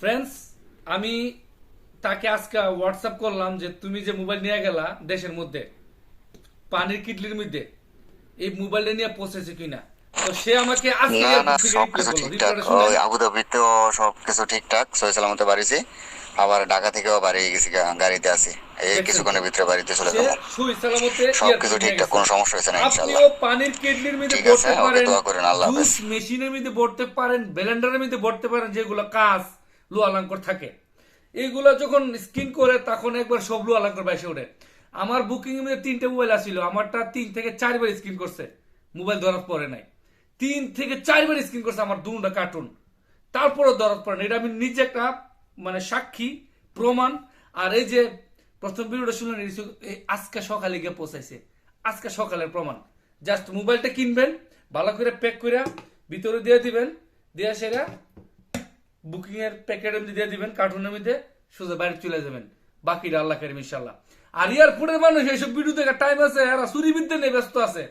Friends আমি তাকে আজকে হোয়াটসঅ্যাপ করলাম যে তুমি যে মোবাইল নিয়ে গেলা দেশের মধ্যে পানির কিটলির মধ্যে এই মোবাইলটা নিয়ে পৌঁছেছে কিনা? তো সে আমাকে আজকে না না থেকে সব reply কিছু করল। ঠিকঠাক ওই আবুধাবিতেও সব কিছু ঠিকঠাক সহি সালামতে বাড়িছি। আবার ঢাকা থেকেও বাড়ি গেছি গাড়িতে আছি। এই কিছুক্ষণের ভিতরে বাড়িতে চলে যাব। সুই সালামতে সব airport কিছু নিয়ে ঠিকঠাক কোনো সমস্যা হয়েছে না পানির কেটলির মধ্যে ঠিক ভরতে আছে, ওকে পারেন দোয়া করেন, আল্লাহ। মেশিনের মধ্যে ভরতে পারেন ব্লেন্ডারের মধ্যে ভরতে পারেন যেগুলো কাজ। লু আলাঙ্কর থাকে। এইগুলো যখন স্কিন করে, তখন একবার সব লু আলাঙ্কর বাইসে ওঠে। আমার বুকিং মধ্যে তিনটে মোবাইল আসছিল আমারটা তিন থেকে চারবার স্ক্রিন করছে। মোবাইল ধরাত পড়ে নাই। তিন থেকে চারবার স্ক্রিন করছে আমার দুটা কার্টুন তারপরও ধরাত পড়ে না এটা আমি নিজে একটা মানে সাক্ষী, প্রমাণ। আর এই যে প্রথম ভিডিওটা শুনলেন আজকে সকালে গিয়ে পৌঁছাইছে। আজকে সকালের প্রমাণ। জাস্ট মোবাইলটা কিনবেন, ভালো করে প্যাক করে ভিতরে দিয়ে দিবেন। দিয়ে সেটা বুকিং এর প্যাকেট মধ্যে দিয়ে দিবেন কার্টুনের মধ্যে, সোজা বাইরে চলে যাবেন। বাকিটা আল্লাহ করিম ইনশাল্লাহ আর এয়ারপোর্টের মানুষ এইসব ভিডিও দেখার টাইম আছে, এরা চুরি বিদ্যা নিয়ে ব্যস্ত আছে।